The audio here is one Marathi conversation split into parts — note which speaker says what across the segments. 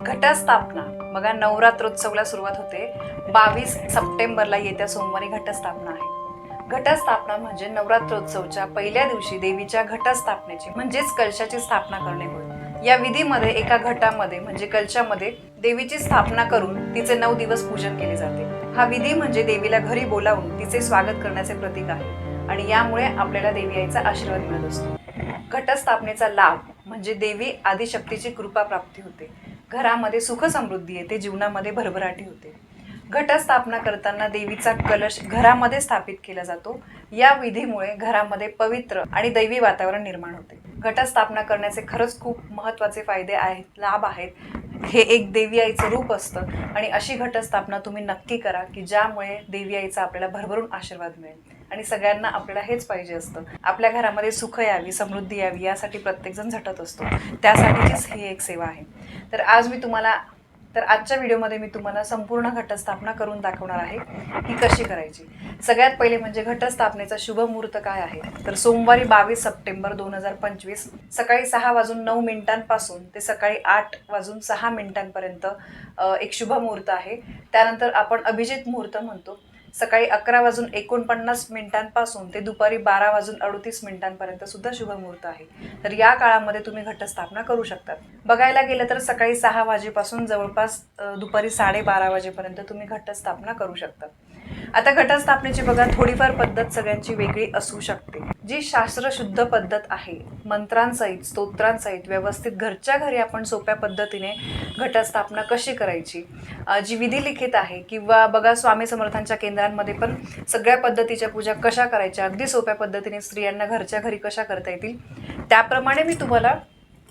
Speaker 1: घटस्थापना. बघा नवरात्रोत्सवला सुरुवात होते. बावीस सप्टेंबरला येत्या सोमवारी घटस्थापना आहे. घटस्थापना म्हणजे नवरात्रोत्सवच्या पहिल्या दिवशी देवीच्या घटस्थापनेची म्हणजेच कलशाची स्थापना करणे होय. या विधीमध्ये एका घटामध्ये म्हणजे कलशामध्ये देवीची स्थापना करून तिचे नऊ दिवस पूजन केले जाते. हा विधी म्हणजे देवीला घरी बोलावून तिचे स्वागत करण्याचे प्रतीक आहे आणि यामुळे आपल्याला देवी आईचा आशीर्वाद मिळत असतो. घटस्थापनेचा लाभ म्हणजे देवी आदिशक्तीची कृपा प्राप्ती होते. घरामध्ये सुख समृद्धी येते जीवनामध्ये भरभराटी होते. घटस्थापना करताना देवीचा कलश घरामध्ये स्थापित केला जातो. या विधीमुळे घरामध्ये पवित्र आणि दैवी वातावरण निर्माण होते. घटस्थापना करण्याचे खरंच खूप महत्त्वाचे फायदे आहेत लाभ आहेत. हे एक देवी आईचं रूप असतं आणि अशी घटस्थापना तुम्ही नक्की करा की ज्यामुळे देवी आईचा आपल्याला भरभरून आशीर्वाद मिळेल. आणि सगळ्यांना आपल्याला हेच पाहिजे असतं. आपल्या घरामध्ये सुख यावी समृद्धी यावी यासाठी प्रत्येकजण झटत असतो. त्यासाठीचीच ही एक सेवा आहे. तर आज मी तुम्हाला तर आजच्या व्हिडिओमध्ये मी तुम्हाला संपूर्ण घटस्थापना करून दाखवणार आहे ही कशी करायची. सगळ्यात पहिले म्हणजे घटस्थापनेचा शुभ मुहूर्त काय आहे? तर सोमवारी बावीस सप्टेंबर दोन हजार पंचवीस सकाळी सहा वाजून नऊ मिनिटांपासून ते सकाळी आठ वाजून सहा मिनिटांपर्यंत एक शुभ मुहूर्त आहे. त्यानंतर आपण अभिजित मुहूर्त म्हणतो. सकाळी अकरा वाजून एकोणपन्नास मिनिटांपासून ते दुपारी बारा वाजून अडतीस मिनिटांपर्यंत सुद्धा शुभ मुहूर्त आहे. तर या काळामध्ये तुम्ही घटस्थापना करू शकतात. बघायला गेलं तर सकाळी सहा वाजेपासून जवळपास दुपारी साडेबारा वाजेपर्यंत तुम्ही घटस्थापना करू शकता आता घटस्थापनेची बघा थोडीफार पद्धत सगळ्यांची वेगळी असू शकते. जी शास्त्रशुद्ध पद्धत आहे मंत्रांसहित स्तोत्रांसहित व्यवस्थित घरच्या घरी आपण सोप्या पद्धतीने घटस्थापना कशी करायची? जी विधी लिखित आहे किंवा बघा स्वामी समर्थांच्या केंद्रांमध्ये पण सगळ्या पद्धतीच्या पूजा कशा करायच्या अगदी सोप्या पद्धतीने स्त्रियांना घरच्या घरी कशा करता येतील? त्याप्रमाणे मी तुम्हाला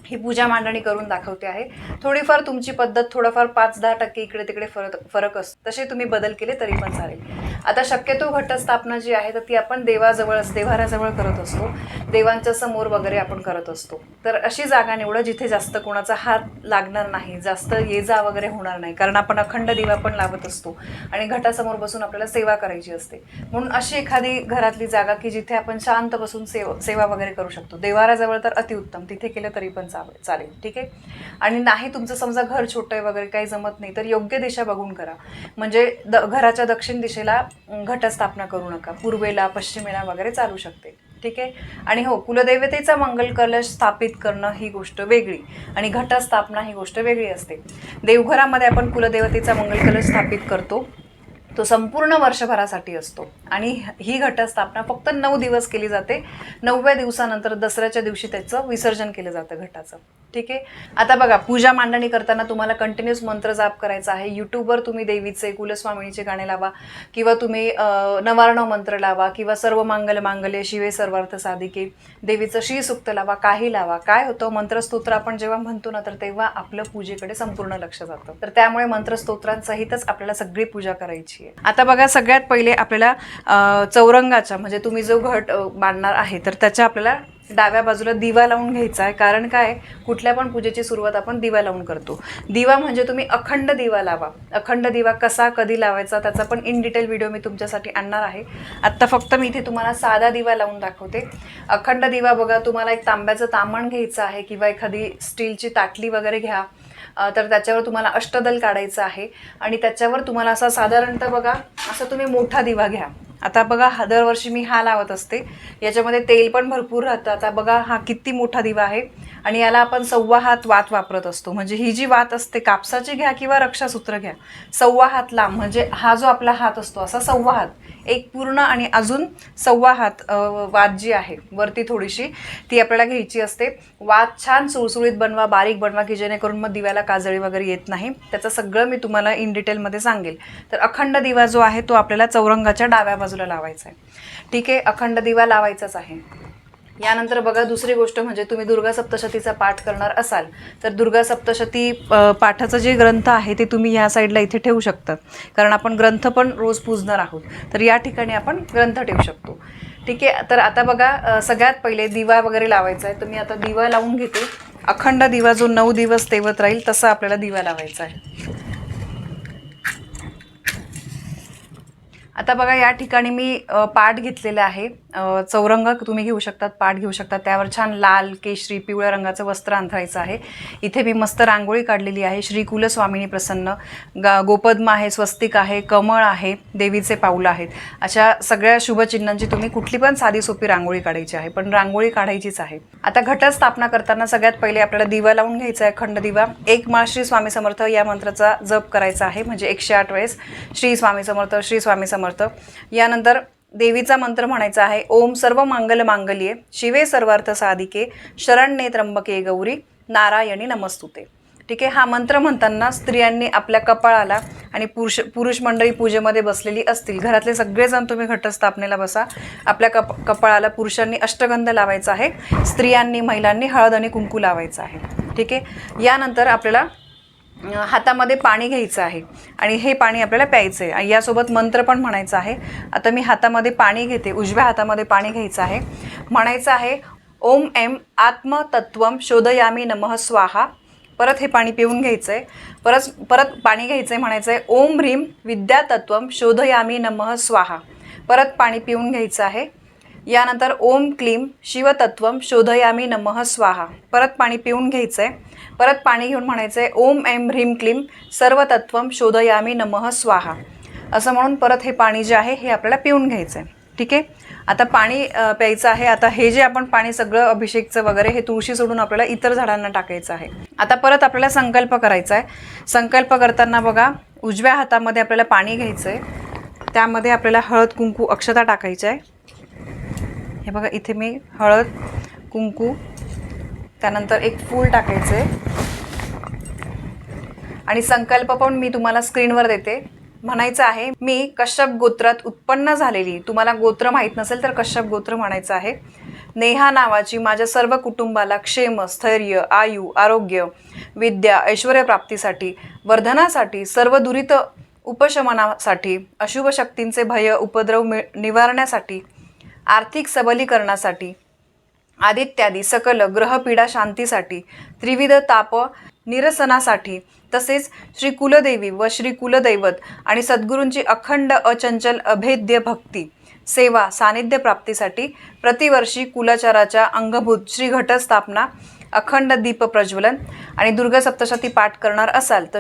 Speaker 1: ही पूजा मांडणी करून दाखवते आहे. थोडीफार तुमची पद्धत थोडंफार पाच दहा टक्के इकडे तिकडे फरक फरक असतो तसे तुम्ही बदल केले तरी पण चालेल. आता शक्यतो घटस्थापना जी आहे तर ती आपण देवाजवळच देवाऱ्याजवळ करत असतो. देवांच्या समोर वगैरे आपण करत असतो. तर अशी जागा निवडा जिथे जास्त कोणाचा हात लागणार नाही जास्त ये जा वगैरे होणार नाही कारण आपण अखंड दिवा पण लावत असतो आणि घटासमोर बसून आपल्याला सेवा करायची असते. म्हणून अशी एखादी घरातली जागा की जिथे आपण शांत बसून सेव सेवा वगैरे करू शकतो. देवाऱ्याजवळ तर अतिउत्तम तिथे केलं तरी पण चालेल चालेल ठीक आहे? आणि नाही तुमचं समजा घर छोटं आहे वगैरे काही जमत नाही तर योग्य दिशा बघून करा. म्हणजे द घराच्या दक्षिण दिशेला घटस्थापना करू नका. पूर्वेला पश्चिमेला वगैरे चालू शकते ठीक आहे? आणि हो कुलदेवतेचा मंगल कलश स्थापित करणं ही गोष्ट वेगळी आणि घटस्थापना ही गोष्ट वेगळी असते. देवघरामध्ये आपण कुलदेवतेचा मंगल कलश स्थापित करतो. तो संपूर्ण वर्षभरासाठी असतो. आणि ही घटस्थापना फक्त नऊ दिवस केली जाते. नवव्या दिवसानंतर दसऱ्याच्या दिवशी त्याचं विसर्जन केलं जातं घटाचं. ठीक आहे? आता बघा पूजा मांडणी करताना तुम्हाला कंटिन्युअस मंत्र जाप करायचा आहे. यूट्यूबवर तुम्ही देवीचे कुलस्वामिनीचे गाणे लावा. किंवा तुम्ही नवारण नवारणव मंत्र लावा. किंवा सर्व मांगल मांगल्य शिवे सर्वार्थ साधिके. देवीचं श्रीसुक्त लावा काही लावा. काय होतं? मंत्रस्तोत्र आपण जेव्हा म्हणतो ना तर तेव्हा आपलं पूजेकडे संपूर्ण लक्ष जातं. तर त्यामुळे मंत्रस्तोत्रांसहितच आपल्याला सगळी पूजा करायची आहे आता बघा सगळ्यात पहिले आपल्याला चौरंगाचा म्हणजे तुम्ही जो घट बांधणार आहे तर त्याच्या आपल्याला डाव्या बाजूला दिवा लावून घ्यायचा आहे. कारण काय? कुठल्या पण पूजेची सुरुवात आपण दिवा लावून करतो. दिवा म्हणजे तुम्ही अखंड दिवा लावा. अखंड दिवा कसा कधी लावायचा त्याचा पण इन डिटेल व्हिडिओ मी तुमच्यासाठी आणणार आहे. आत्ता फक्त मी इथे तुम्हाला साधा दिवा लावून दाखवते. अखंड दिवा बघा तुम्हाला एक तांब्याचं तामण घ्यायचं आहे किंवा एखादी स्टीलची ताटली वगैरे घ्या. तर त्याच्यावर तुम्हाला अष्टदल काढायचं आहे. आणि त्याच्यावर तुम्हाला असा साधारणतः बघा असा तुम्ही मोठा दिवा घ्या. आता बघा हा दरवर्षी मी हा लावत असते. याच्यामध्ये तेल पण भरपूर राहतं. आता बघा हा किती मोठा दिवा आहे. आणि याला आपण सव्वा हात वात वापरत असतो. म्हणजे ही जी वात असते कापसाची घ्या किंवा रक्षासूत्र घ्या सव्वा हात लांब म्हणजे हा जो आपला हात असतो असा सव्वा हात एक पूर्ण आणि अजून सव्वा हात वात जी आहे वरती थोडीशी ती आपल्याला घ्यायची असते. वात छान सुळसुळीत बनवा बारीक बनवा की जेणेकरून मग दिव्याला काजळी वगैरे येत नाही. त्याचं सगळं मी तुम्हाला इन डिटेलमध्ये सांगेल. तर अखंड दिवा जो आहे तो आपल्याला चौरंगाच्या डाव्या बाजूला लावायचा आहे. ठीक आहे अखंड दिवा लावायचाच आहे. यानंतर बघा दुसरी गोष्ट म्हणजे तुम्ही दुर्गा सप्तशतीचा पाठ करणार असाल तर दुर्गा सप्तशती पाठाचं जे ग्रंथ आहे ते तुम्ही ह्या साईडला इथे ठेवू शकता. कारण आपण ग्रंथ पण रोज पूजणार आहोत. तर या ठिकाणी आपण ग्रंथ ठेवू शकतो. ठीक आहे? तर आता बघा सगळ्यात पहिले दिवा वगैरे लावायचा आहे. तर मी आता दिवा लावून घेते. अखंड दिवा जो नऊ दिवस तेवत राहील तसा आपल्याला दिवा लावायचा आहे. आता बघा या ठिकाणी मी पाठ पाट घेतलेला आहे. चौरंग तुम्ही घेऊ शकतात पाट घेऊ शकतात. त्यावर छान लाल केशरी पिवळ्या रंगाचं वस्त्र अंथरायचं आहे. इथे मी मस्त रांगोळी काढलेली आहे. श्री कुलस्वामिनी प्रसन्न. गा गोपद्म आहे स्वस्तिक आहे कमळ आहे देवीचे पाऊल आहेत. अशा सगळ्या शुभचिन्हांची तुम्ही कुठली पण साधी सोपी रांगोळी काढायची आहे पण रांगोळी काढायचीच आहे. आता घटस्थापना करताना सगळ्यात पहिले आपल्याला दिवा लावून घ्यायचा आहे खंड दिवा. एक माळ श्री स्वामी समर्थ या मंत्राचा जप करायचा आहे. म्हणजे एकशे आठ वेळेस श्री स्वामी समर्थ श्री स्वामी समर्थ यानंतर देवीचा मंत्र म्हणायचा आहे ओम सर्व मंगल मांगल्ये शिवे सर्वार्थ साधिके शरण्ये त्र्यंबके गौरी नारायणी नमस्तुते. ठीक आहे हा मंत्र म्हणताना स्त्रियांनी आपल्या कपाळाला आणि पुरुष पुरुष मंडळी पूजेमध्ये बसलेली असतील घरातले सगळेजण तुम्ही घटस्थापनेला बसा. आपल्या कप कपाळाला पुरुषांनी अष्टगंध लावायचा आहे स्त्रियांनी महिलांनी हळद आणि कुंकू लावायचं आहे. ठीक आहे यानंतर आपल्याला हातामध्ये पाणी घ्यायचं आहे. आणि हे पाणी आपल्याला प्यायचं आहे आणि यासोबत मंत्र पण म्हणायचा आहे. आता मी हातामध्ये पाणी घेते. उजव्या हातामध्ये पाणी घ्यायचं आहे. म्हणायचं आहे ओम एम आत्मतत्वम शोधयामी नमः स्वाहा. परत हे पाणी पिऊन घ्यायचं आहे परत परत पाणी घ्यायचं आहे म्हणायचं आहे ओम ह्रीम विद्यातत्वम शोधयामी नमः स्वाहा. परत पाणी पिऊन घ्यायचं आहे. यानंतर ओम क्लीम शिवतत्वम शोधयामी नमः स्वाहा. परत पाणी पिऊन घ्यायचं आहे परत पाणी घेऊन म्हणायचं आहे ओम एम ह्रीम क्लीम सर्वतत्वम शोधयामी नमः स्वाहा. असं म्हणून परत हे पाणी जे आहे हे आपल्याला पिऊन घ्यायचं आहे ठीक आहे? आता पाणी प्यायचं आहे. आता हे जे आपण पाणी सगळं अभिषेकचं वगैरे हे तुळशी सोडून आपल्याला इतर झाडांना टाकायचं आहे. आता परत आपल्याला संकल्प करायचा आहे संकल्प करताना बघा उजव्या हातामध्ये आपल्याला पाणी घ्यायचं आहे त्यामध्ये आपल्याला हळद कुंकू अक्षता टाकायचं आहे हे बघा इथे मी हळद कुंकू त्यानंतर एक फूल टाकायचं. आहे आणि संकल्प पण मी तुम्हाला स्क्रीनवर देते. म्हणायचं आहे मी कश्यप गोत्रात उत्पन्न झालेली. तुम्हाला गोत्र माहीत नसेल तर कश्यप गोत्र म्हणायचं आहे. नेहा नावाची माझ्या सर्व कुटुंबाला क्षेम स्थैर्य आयु आरोग्य विद्या ऐश्वर प्राप्तीसाठी वर्धनासाठी सर्व दुरित उपशमनासाठी अशुभ शक्तींचे भय उपद्रव मि निवारण्यासाठी आर्थिक सबलीकरणासाठी. आदित्यादी सकल ग्रहपीडा शांतीसाठी त्रिविध ताप निरसनासाठी तसेच श्री कुलदेवी व श्री कुलदैवत आणि सद्गुरूंची अखंड अचंचल अभेद्य भक्ती सेवा सानिध्य प्राप्तीसाठी प्रतिवर्षी कुलाचाराच्या अंगभूत श्री घटस्थापना अखंड दीप प्रज्वलन आणि दुर्गा सप्तशती पाठ करणार असाल. तर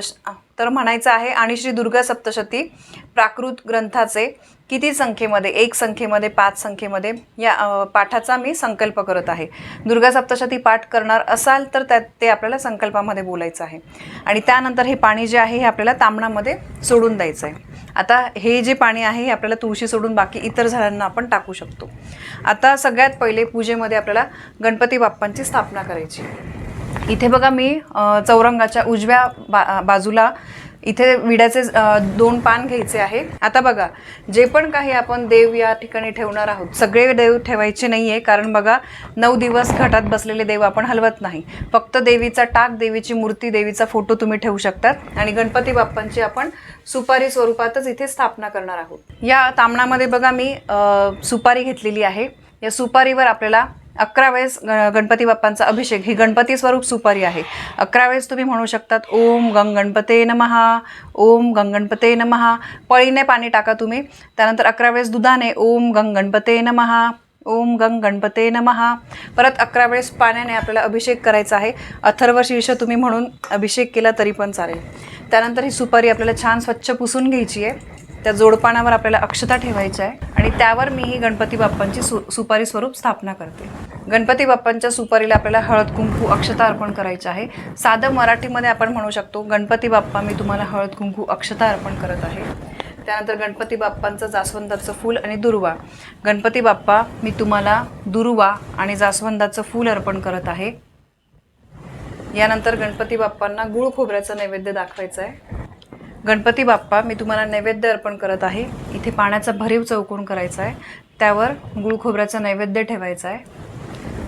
Speaker 1: तर म्हणायचं आहे आणि श्री दुर्गा सप्तशती प्राकृत ग्रंथाचे किती संख्येमध्ये एक संख्येमध्ये पाच संख्येमध्ये या पाठाचा मी संकल्प करत आहे. दुर्गा सप्तशती पाठ करणार असाल तर त्यात ते आपल्याला संकल्पामध्ये बोलायचं आहे. आणि त्यानंतर हे पाणी जे आहे हे आपल्याला तांबणामध्ये सोडून द्यायचं आहे. आता हे जे पाणी आहे हे आपल्याला तुळशी सोडून बाकी इतर झाडांना आपण टाकू शकतो. आता सगळ्यात पहिले पूजेमध्ये आपल्याला गणपती बाप्पांची स्थापना करायची. इथे बघा मी चौरंगाच्या उजव्या बा बाजूला इथे विड्याचे दोन पान घ्यायचे आहे आता बघा जे पण काही आपण देव या ठिकाणी ठेवणार आहोत सगळे देव ठेवायचे नाही आहे कारण बघा नऊ दिवस घटात बसलेले देव आपण हलवत नाही. फक्त देवीचा टाक देवीची मूर्ती देवीचा फोटो तुम्ही ठेवू शकतात. आणि गणपती बाप्पांची आपण सुपारी स्वरूपातच इथे स्थापना करणार आहोत. या तामणामध्ये बघा मी सुपारी घेतलेली आहे. या सुपारीवर आपल्याला अकरा वेळेस ग- गणपती बाप्पांचा अभिषेक. ही गणपती स्वरूप सुपारी आहे. अकरा वेळेस तुम्ही म्हणू शकतात ओम गंग गणपते नमहा ओम गंग गणपते नमहा पळीने पाणी टाका तुम्ही. त्यानंतर अकरा वेळेस दुधाने ओम गंग गणपते नमहा ओम गंग गणपते नमहा परत अकरा वेळेस पाण्याने आपल्याला अभिषेक करायचा आहे. अथर्व शीर्ष तुम्ही म्हणून अभिषेक केला तरी पण चालेल. त्यानंतर ही सुपारी आपल्याला छान स्वच्छ पुसून घ्यायची आहे. त्या जोडपानावर आपल्याला अक्षता ठेवायच्या आहे आणि त्यावर मी ही गणपती बाप्पांची सु सुपारी स्वरूप स्थापना करते. गणपती बाप्पांच्या सुपारीला आपल्याला हळद कुंकू अक्षता अर्पण करायची आहे. साधं मराठीमध्ये आपण म्हणू शकतो गणपती बाप्पा मी तुम्हाला हळद कुंकू अक्षता अर्पण करत आहे. त्यानंतर गणपती बाप्पांचं जास्वंदाचं फूल आणि दुर्वा. गणपती बाप्पा मी तुम्हाला दुर्वा आणि जास्वंदाचं फूल अर्पण करत आहे. यानंतर गणपती बाप्पांना गुळ खोबऱ्याचं नैवेद्य दाखवायचं आहे. गणपती बाप्पा मी तुम्हाला नैवेद्य अर्पण करत आहे. इथे पाण्याचा भरीव चौकोन करायचा आहे. त्यावर गुळ खोबऱ्याचा नैवेद्य ठेवायचा आहे.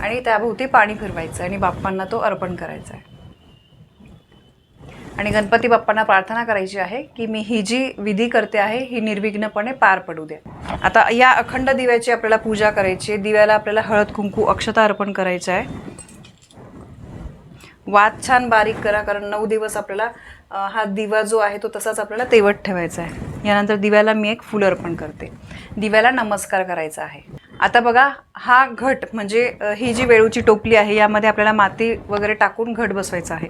Speaker 1: आणि त्याभोवती पाणी फिरवायचं आहे आणि बाप्पांना तो अर्पण करायचा आहे. आणि गणपती बाप्पांना प्रार्थना करायची आहे की मी ही जी विधी करते आहे ही निर्विघ्नपणे पार पडू द्या आता या अखंड दिव्याची आपल्याला पूजा करायची आहे. दिव्याला आपल्याला हळद कुंकू अक्षता अर्पण करायचं आहे. वात छान बारीक करा कारण नऊ दिवस आपल्याला हा दिवा जो आहे तो तसाच आपल्याला तेवत ठेवायचा आहे. यानंतर दिव्याला मी एक फुल अर्पण करते. दिव्याला नमस्कार करायचा आहे. आता बघा हा घट म्हणजे ही जी वेळूची टोपली आहे यामध्ये आपल्याला माती वगैरे टाकून घट बसवायचा आहे.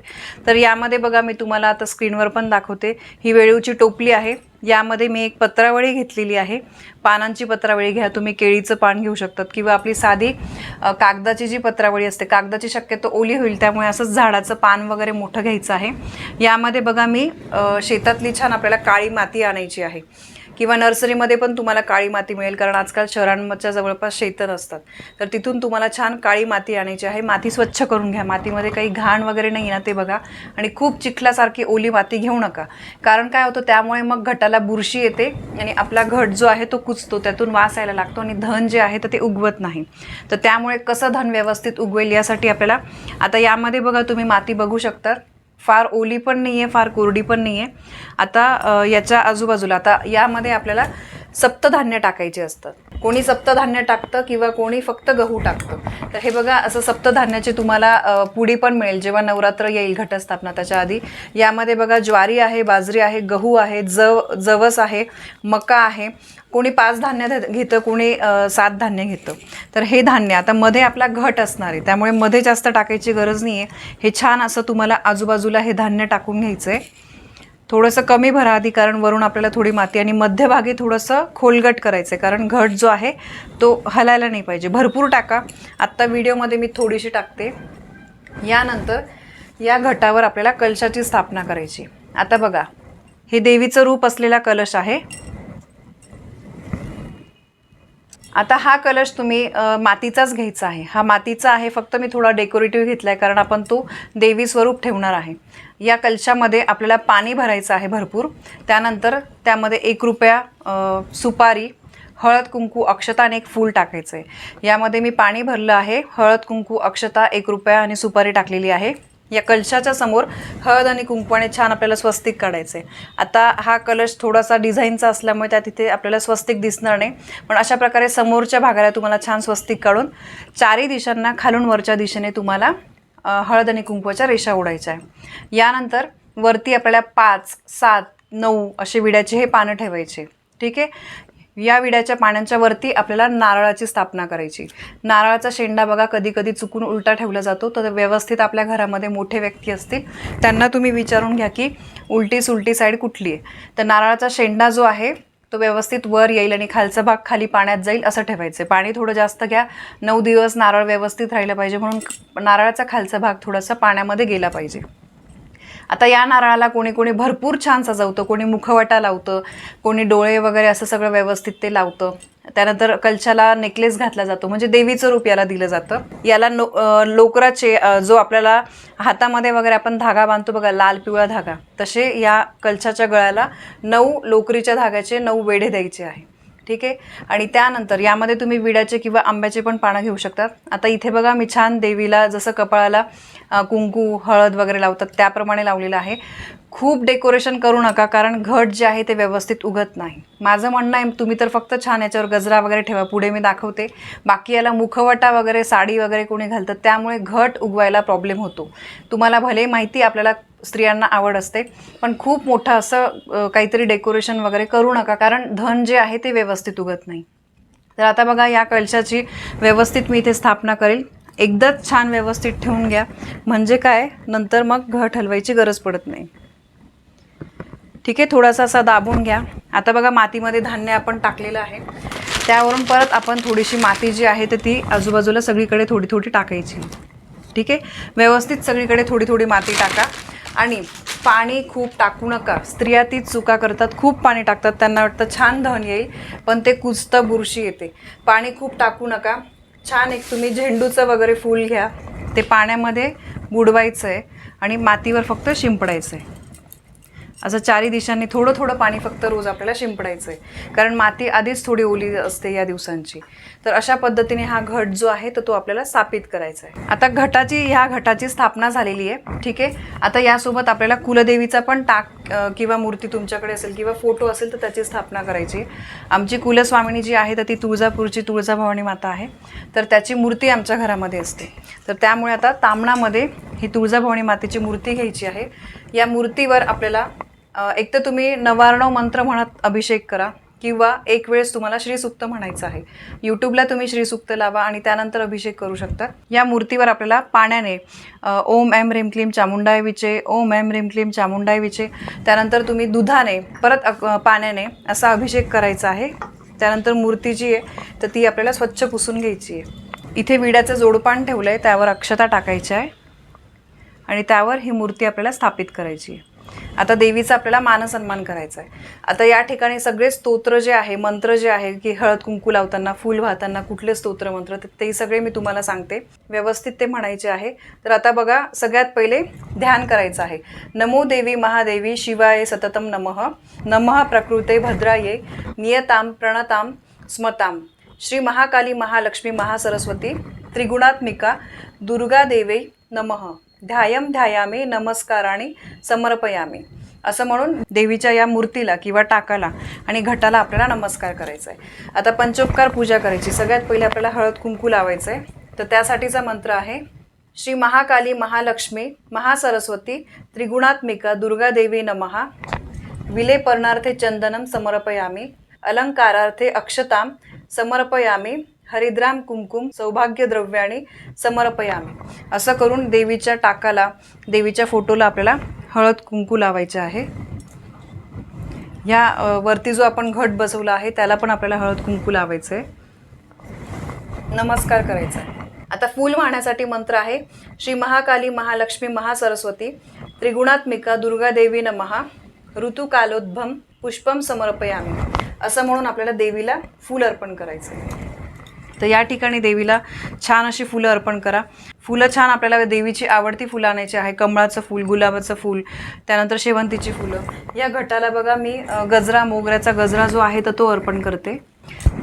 Speaker 1: तर यामध्ये बघा मी तुम्हाला आता स्क्रीनवर पण दाखवते. ही वेळूची टोपली आहे. यामध्ये मी एक पत्रावळी घेतलेली आहे. पानांची पत्रावळी घ्या. तुम्ही केळीचं पान घेऊ शकतात किंवा आपली साधी कागदाची जी पत्रावळी असते कागदाची शक्यतो ओली होईल त्यामुळे असंच झाडाचं पान वगैरे मोठं घ्यायचं आहे. यामध्ये बघा मी शेतातली छान आपल्याला काळी माती आणायची आहे. किंवा नर्सरीमध्ये पण तुम्हाला काळी माती मिळेल कारण आजकाल शहरांच्या जवळपास शेतं नसतात. तर तिथून तुम्हाला छान काळी माती आणायची आहे. माती स्वच्छ करून घ्या. मातीमध्ये काही घाण वगैरे नाही ना ते बघा. आणि खूप चिखलासारखी ओली माती घेऊ नका. कारण काय होतं त्यामुळे मग घटाला बुरशी येते आणि आपला घट जो आहे तो कुचतो त्यातून वास यायला लागतो आणि धन जे आहे तर ते उगवत नाही. तर त्यामुळे कसं धन व्यवस्थित उगवेल यासाठी आपल्याला आता यामध्ये बघा तुम्ही माती बघू शकता. फार ओली पण नाही आहे फार कोरडी पण नाही आहे आता याच्या आजूबाजूला आता यामध्ये आपल्याला सप्तधान्य टाकायचे असतात कोणी सप्तधान्य टाकतं किंवा कोणी फक्त गहू टाकतं. तर हे बघा असं सप्तधान्याची तुम्हाला पुडी पण मिळेल. जेव्हा नवरात्र येईल घटस्थापना त्याच्या आधी. यामध्ये बघा ज्वारी आहे बाजरी आहे गहू आहे जव जवस आहे मका आहे. कोणी पाच धान्य घेतं कोणी सात धान्य घेतं. तर हे धान्य आता मध्ये आपला घट असणार आहे. त्यामुळे मध्ये जास्त टाकायची गरज नाही आहे हे छान असं तुम्हाला आजूबाजूला हे धान्य टाकून घ्यायचं आहे थोडंसं कमी भरा आधी कारण वरून आपल्याला थोडी माती आणि मध्यभागी थोडंसं खोलगट करायचं आहे कारण घट जो आहे तो हलायला नाही पाहिजे. भरपूर टाका. आत्ता व्हिडिओमध्ये मी थोडीशी टाकते. यानंतर या घटावर आपल्याला कलशाची स्थापना करायची. आता बघा. हे देवीचं रूप असलेला कलश आहे. आता हा कलश तुम्ही मातीचाच घ्यायचा आहे. हा मातीचा आहे फक्त मी थोडा डेकोरेटिव्ह घेतला आहे कारण आपण तो देवी स्वरूप ठेवणार आहे. या कलशामध्ये आपल्याला पाणी भरायचं आहे भरपूर. त्यानंतर त्यामध्ये एक रुपया सुपारी हळद कुंकू अक्षता आणि एक फूल टाकायचं आहे यामध्ये मी पाणी भरलं आहे. हळद कुंकू अक्षता एक रुपया आणि सुपारी टाकलेली आहे. या कलशाच्या समोर हळद आणि कुंकवाने छान आपल्याला स्वस्तिक काढायचं आहे आता हा कलश थोडासा डिझाईनचा असल्यामुळे त्या तिथे आपल्याला स्वस्तिक दिसणार नाही. पण अशा प्रकारे समोरच्या भागाला तुम्हाला छान स्वस्तिक काढून चारही दिशांना खालून वरच्या दिशेने तुम्हाला हळद आणि कुंकवाच्या रेषा ओढायच्या आहे यानंतर वरती आपल्याला पाच सात नऊ असे विड्याचे हे पानं ठेवायचे. ठीक आहे? या विड्याच्या पाण्याच्या वरती आपल्याला नारळाची स्थापना करायची. नारळाचा शेंडा बघा कधी कधी चुकून उलटा ठेवला जातो. तर व्यवस्थित आपल्या घरामध्ये मोठे व्यक्ती असतील त्यांना तुम्ही विचारून घ्या की उलटी सुलटी साईड कुठली आहे. तर नारळाचा शेंडा जो आहे तो व्यवस्थित वर येईल आणि खालचा भाग खाली पाण्यात जाईल असं ठेवायचं आहे. पाणी थोडं जास्त घ्या. नऊ दिवस नारळ व्यवस्थित राहिलं पाहिजे म्हणून नारळाचा खालचा भाग थोडासा पाण्यामध्ये गेला पाहिजे. आता या नारळाला कोणी कोणी भरपूर छान सजवतं कोणी मुखवटा लावतं कोणी डोळे वगैरे असं सगळं व्यवस्थित ते लावतं. त्यानंतर कलशाला नेकलेस घातला जातो म्हणजे देवीचं रूप याला दिलं जातं. याला नो लोकराचे जो आपल्याला हातामध्ये वगैरे आपण धागा बांधतो बघा लाल पिवळा धागा तसे या कलशाच्या गळ्याला नऊ लोकरीच्या धाग्याचे नऊ वेढे द्यायचे आहे. ठीक आहे? आणि त्यानंतर यामध्ये तुम्ही विड्याचे किंवा आंब्याचे पण पानं घेऊ शकतात आता इथे बघा मी छान देवीला जसं कपाळाला कुंकू हळद वगैरे लावतात त्याप्रमाणे लावलेलं आहे. खूप डेकोरेशन करू नका कारण घट जे आहे ते व्यवस्थित उगत नाही. माझं म्हणणं आहे तुम्ही तर फक्त छान याच्यावर गजरा वगैरे ठेवा पुढे मी दाखवते. बाकी याला मुखवटा वगैरे साडी वगैरे कोणी घालतात त्यामुळे घट उगवायला प्रॉब्लेम होतो. तुम्हाला भले माहिती आपल्याला स्त्रियांना आवड असते पण खूप मोठं असं काहीतरी डेकोरेशन वगैरे करू नका कारण धन जे आहे ते व्यवस्थित उगत नाही. तर आता बघा या कलशाची व्यवस्थित मी इथे स्थापना करेल. एकदाच छान व्यवस्थित ठेवून घ्या. म्हणजे काय? नंतर मग घट हलवायची गरज पडत नाही. ठीक आहे? थोडासा असा दाबून घ्या. आता बघा मातीमध्ये धान्य आपण टाकलेलं आहे. त्यावरून परत आपण थोडीशी माती जी आहे तर ती आजूबाजूला सगळीकडे थोडी थोडी टाकायची. ठीक आहे? व्यवस्थित सगळीकडे थोडी थोडी माती टाका. आणि पाणी खूप टाकू नका. स्त्रिया तीच चुका करतात. खूप पाणी टाकतात. त्यांना वाटतं छान धन येईल पण ते कुजतं बुरशी येते. पाणी खूप टाकू नका. छान एक तुम्ही झेंडूचं वगैरे फूल घ्या. ते पाण्यामध्ये बुडवायचं आहे आणि मातीवर फक्त शिंपडायचं आहे असं चारी दिशांनी थोडं थोडं पाणी फक्त रोज आपल्याला शिंपडायचं आहे कारण माती आधीच थोडी ओली असते या दिवसांची. तर अशा पद्धतीने हा घट जो आहे तर तो आपल्याला स्थापित करायचा आहे आता घटाची ह्या घटाची स्थापना झालेली आहे. ठीक आहे? आता यासोबत आपल्याला कुलदेवीचा पण टाक किंवा मूर्ती तुमच्याकडे असेल किंवा फोटो असेल तर त्याची स्थापना करायची. आमची कुलस्वामिनी जी आहे तर ती तुळजापूरची तुळजाभवानी माता आहे. तर त्याची मूर्ती आमच्या घरामध्ये असते. तर त्यामुळे आता तामणामध्ये ही तुळजाभवानी मातेची मूर्ती घ्यायची आहे. या मूर्तीवर आपल्याला एक तर तुम्ही नवारणव मंत्र म्हणत अभिषेक करा किंवा एक वेळेस तुम्हाला श्रीसुक्त म्हणायचं आहे. यूट्यूबला तुम्ही श्रीसुक्त लावा आणि त्यानंतर अभिषेक करू शकता. या मूर्तीवर आपल्याला पाण्याने ओम एम रेम क्लीम चामुंडाय विचे ओम एम रेम क्लीम चामुंडाय विचे त्यानंतर तुम्ही दुधाने परत अक- पाण्याने असा अभिषेक करायचा आहे. त्यानंतर मूर्ती जी आहे तर ती आपल्याला स्वच्छ पुसून घ्यायची आहे. इथे विड्याचं जोडपान ठेवलं आहे त्यावर अक्षता टाकायची आहे. आणि त्यावर ही मूर्ती आपल्याला स्थापित करायची आहे. आता देवीचा आपल्याला मानसन्मान करायचा आहे. आता या ठिकाणी सगळे स्तोत्र जे आहे मंत्र जे आहे की हळद कुंकू लावताना फूल वाहताना कुठले स्तोत्र मंत्र ते सगळे मी तुम्हाला सांगते. व्यवस्थित ते म्हणायचे आहे. तर आता बघा सगळ्यात पहिले ध्यान करायचं आहे. नमो देवी महादेवी शिवाय सततम नमः. नमः प्रकृते भद्राये नियताम प्रणताम स्मताम. श्री महाकाली महालक्ष्मी महासरस्वती त्रिगुणात्मिका दुर्गा देवे नमः. ध्यायम ध्यायामे नमस्काराने समर्पयामी. असं म्हणून देवीच्या या मूर्तीला किंवा टाकाला आणि घटाला आपल्याला नमस्कार करायचा आहे आता पंचोपकार पूजा करायची. सगळ्यात पहिले आपल्याला हळद कुंकू लावायचं आहे तर त्यासाठीचा मंत्र आहे श्री महाकाली महालक्ष्मी महासरस्वती त्रिगुणात्मिका दुर्गा देवी नमहा. विलेपर्णार्थे चंदनम समर्पयामी. अलंकारार्थे अक्षताम समर्पयामी. हरिद्राम कुंकुम सौभाग्य आणि समर्पयामी. असं करून देवीच्या टाकाला देवीच्या फोटोला आपल्याला हळद कुंकू लावायचे आहे. ह्या वरती जो आपण घट बसवला आहे त्याला पण आपल्याला हळद कुंकू लावायचं आहे नमस्कार करायचा आहे. आता फूल वाहण्यासाठी मंत्र आहे. श्री महाकाली महालक्ष्मी महासरस्वती त्रिगुणात्मिका दुर्गा देवी नमहा ऋतुकालोद्भम पुष्पम समर्पयामी. असं म्हणून आपल्याला देवीला फूल अर्पण करायचं आहे तर या ठिकाणी देवीला छान अशी फुलं अर्पण करा. फुलं छान आपल्याला देवीची आवडती फुलं आणायची आहे. कमळाचं फूल गुलाबाचं फूल त्यानंतर शेवंतीची फुलं. या घटाला बघा मी गजरा मोगऱ्याचा गजरा जो आहे तर तो अर्पण करते.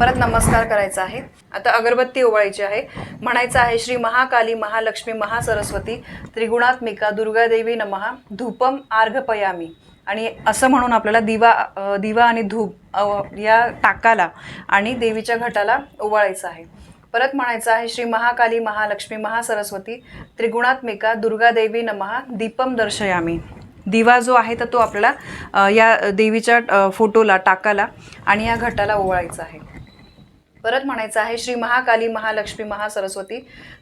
Speaker 1: परत नमस्कार करायचा आहे. आता अगरबत्ती ओवाळायची आहे. म्हणायचं आहे श्री महाकाली महालक्ष्मी महासरस्वती त्रिगुणात्मिका दुर्गादेवी नमहा धूपम आर्घपयामी आणि असं म्हणून आपल्याला दिवा दिवा आणि धूप या टाकाला आणि देवीच्या घटाला ओवाळायचं आहे. परत म्हणायचं आहे श्री महाकाली महालक्ष्मी महासरस्वती त्रिगुणात्मिका दुर्गादेवी नमहा दीपम दर्शयामी. दिवा जो आहे तर तो आपल्याला या देवीच्या फोटोला टाकाला आणि या घटाला ओवाळायचा आहे. परत म्हणायचं आहे श्री महाकाली महालक्ष्मी महासरस्वती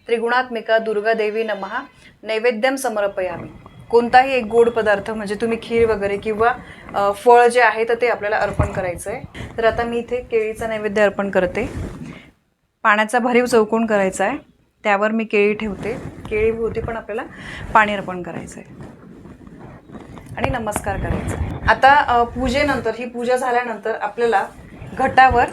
Speaker 1: त्रिगुणात्मिका दुर्गा देवी नमहा नैवेद्यम समर्पयामी. कोणताही एक गोड पदार्थ म्हणजे तुम्ही खीर वगैरे किंवा फळ जे आहे तर ते आपल्याला अर्पण करायचं आहे तर आता मी इथे केळीचं नैवेद्य अर्पण करते. पाण्याचा भरीव चौकोन करायचा आहे त्यावर मी केळी ठेवते. केळीभोवती पण आपल्याला पाणी अर्पण करायचं आहे आणि नमस्कार करायचा आता पूजेनंतर ही पूजा झाल्यानंतर आपल्याला घटावर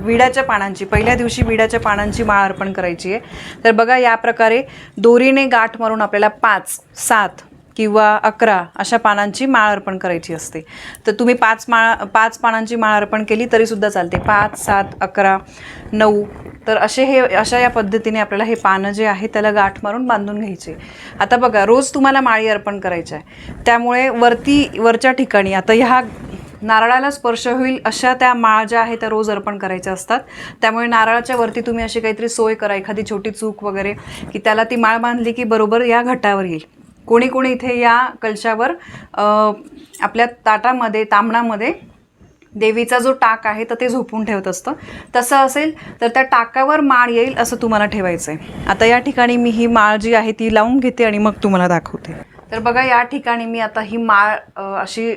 Speaker 1: विड्याच्या पानांची पहिल्या दिवशी विड्याच्या पानांची माळ अर्पण करायची आहे तर बघा या प्रकारे दोरीने गाठ मारून आपल्याला पाच सात किंवा अकरा अशा पानांची माळ अर्पण करायची असते. तर तुम्ही पाच माळ पाच पानांची माळ अर्पण केली तरीसुद्धा चालते. पाच सात अकरा नऊ तर असे हे अशा या पद्धतीने आपल्याला हे पानं जे आहे त्याला गाठ मारून बांधून घ्यायचे. आता बघा रोज तुम्हाला माळी अर्पण करायची आहे. त्यामुळे वरती वरच्या ठिकाणी आता ह्या नारळाला स्पर्श होईल अशा त्या माळ ज्या आहेत त्या रोज अर्पण करायच्या असतात. त्यामुळे नारळाच्या वरती तुम्ही अशी काहीतरी सोय करा एखादी छोटी चूक वगैरे की त्याला ती माळ बांधली की बरोबर या घटावर येईल. कोणी कोणी इथे या कलशावर आपल्या ताटामध्ये तांबणामध्ये देवीचा जो टाक आहे तर ते झोपून ठेवत असतं. तसं असेल तर त्या टाकावर माळ येईल असं तुम्हाला ठेवायचं आहे आता या ठिकाणी मी ही माळ जी आहे ती लावून घेते आणि मग तुम्हाला दाखवते. तर बघा या ठिकाणी मी आता ही माळ अशी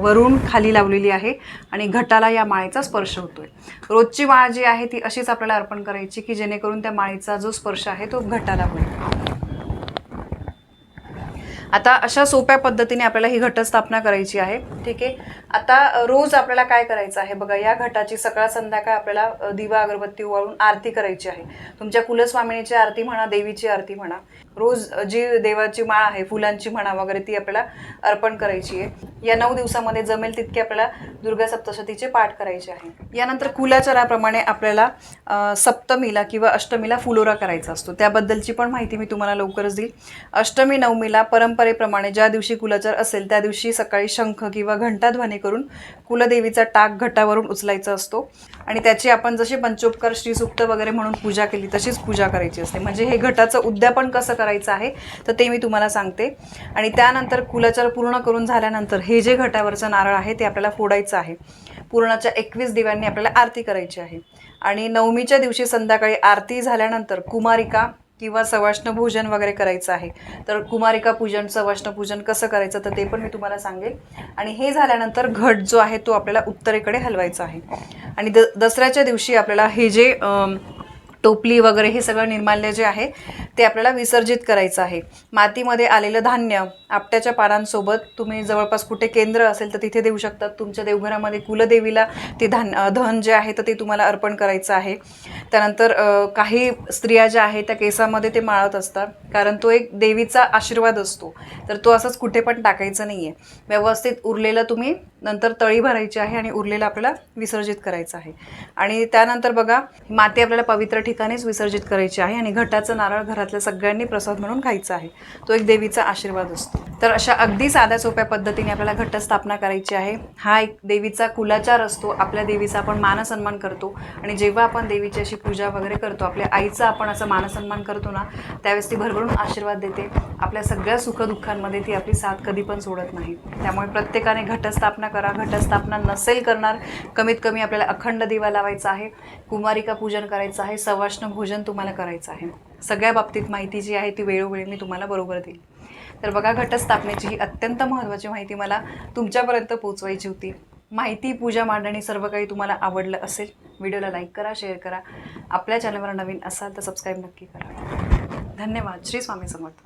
Speaker 1: वरून खाली लावलेली आहे आणि घटाला या माळेचा स्पर्श होतो आहे रोजची माळ जी आहे ती अशीच आपल्याला अर्पण करायची की जेणेकरून त्या माळेचा जो स्पर्श आहे तो घटाला होईल. आता अशा सोप्या पद्धतीने आपल्याला ही घटस्थापना करायची आहे. ठीक आहे? आता रोज आपल्याला काय करायचं आहे? बघा या घटाची सकाळ संध्याकाळ आपल्याला दिवा अगरबत्ती ओवाळून आरती करायची आहे. तुमच्या कुलस्वामिनीची आरती म्हणा देवीची आरती म्हणा. रोज जी देवाची माळ आहे फुलांची म्हणा वगैरे ती आपल्याला अर्पण करायची आहे. या नऊ दिवसामध्ये जमेल तितके आपल्याला दुर्गा सप्तशतीचे पाठ करायचे आहे. यानंतर कुलाचाराप्रमाणे आपल्याला सप्तमीला किंवा अष्टमीला फुलोरा करायचा असतो. त्याबद्दलची पण माहिती मी तुम्हाला लवकरच देईल. अष्टमी नवमीला परंपरेप्रमाणे ज्या दिवशी कुलाचार असेल त्या दिवशी सकाळी शंख किंवा घंटाध्वनी करून कुलदेवीचा टाक घटावरून उचलायचा असतो. आणि त्याची आपण जशी पंचोपकार श्रीसुक्त वगैरे म्हणून पूजा केली तशीच पूजा करायची असते. म्हणजे हे घटाचं उद्यापन कसं करायचं आहे तर ते मी तुम्हाला सांगते. आणि त्यानंतर कुलाचार पूर्ण करून झाल्यानंतर हे जे घटावरचं नारळ आहे ते आपल्याला फोडायचं आहे. पूर्णाच्या एकवीस दिव्यांनी आपल्याला आरती करायची आहे. आणि नवमीच्या दिवशी संध्याकाळी आरती झाल्यानंतर कुमारिका किंवा सवाष्ण भोजन वगैरे करायचं आहे. तर कुमारिका पूजन सवाष्ण पूजन कसं करायचं तर ते पण मी तुम्हाला सांगेल. आणि हे झाल्यानंतर घट जो आहे तो आपल्याला उत्तरेकडे हलवायचा आहे. आणि द दसऱ्याच्या दिवशी आपल्याला हे जे टोपली वगैरे हे सगळं निर्माल्य जे आहे ते आपल्याला विसर्जित करायचं आहे. मातीमध्ये आलेलं धान्य आपट्याच्या पानांसोबत तुम्ही जवळपास कुठे केंद्र असेल तर तिथे देऊ शकतात तुमच्या देवघरामध्ये कुलदेवीला ते धान धन जे आहे तर ते तुम्हाला अर्पण करायचं आहे. त्यानंतर काही स्त्रिया ज्या आहेत त्या केसामध्ये ते माळत असतात कारण तो एक देवीचा आशीर्वाद असतो. तर तो असंच कुठे पण टाकायचा नाही आहे व्यवस्थित उरलेलं तुम्ही नंतर तळी भरायची आहे आणि उरलेलं आपल्याला विसर्जित करायचं आहे. आणि त्यानंतर बघा माती आपल्याला पवित्र ठिकाणीच विसर्जित करायची आहे आणि घटाचं नारळ घरातल्या सगळ्यांनी प्रसाद म्हणून खायचा आहे. तो एक देवीचा आशीर्वाद असतो. तर अशा अगदी साध्या सोप्या पद्धतीने आपल्याला घटस्थापना करायची आहे. हा एक देवीचा कुलाचार असतो. आपल्या देवीचा आपण मानसन्मान करतो. आणि जेव्हा आपण देवीची अशी पूजा वगैरे करतो आपल्या आईचा आपण असं मानसन्मान करतो ना त्यावेळेस ती भरभरून आशीर्वाद देते. आपल्या सगळ्या सुखदुःखांमध्ये ती आपली साथ कधी पण सोडत नाही. त्यामुळे प्रत्येकाने घटस्थापना करा. घटस्थापना नसेल करणार कमीत कमी आपल्याला अखंड दिवा लावायचा आहे. कुमारिका पूजन करायचं आहे. सवाष्ण भोजन तुम्हाला करायचं आहे. सगळ्या बाबतीत माहिती जी आहे ती वेळोवेळी मी तुम्हाला बरोबर देईल. तर बघा घटस्थापनेची ही अत्यंत महत्त्वाची माहिती मला तुमच्यापर्यंत पोचवायची होती. माहिती पूजा मांडणी सर्व काही तुम्हाला आवडलं असेल व्हिडिओला लाईक करा शेअर करा. आपल्या चॅनलवर नवीन असाल तर सबस्क्राईब नक्की करा. धन्यवाद. श्री स्वामी समर्थ.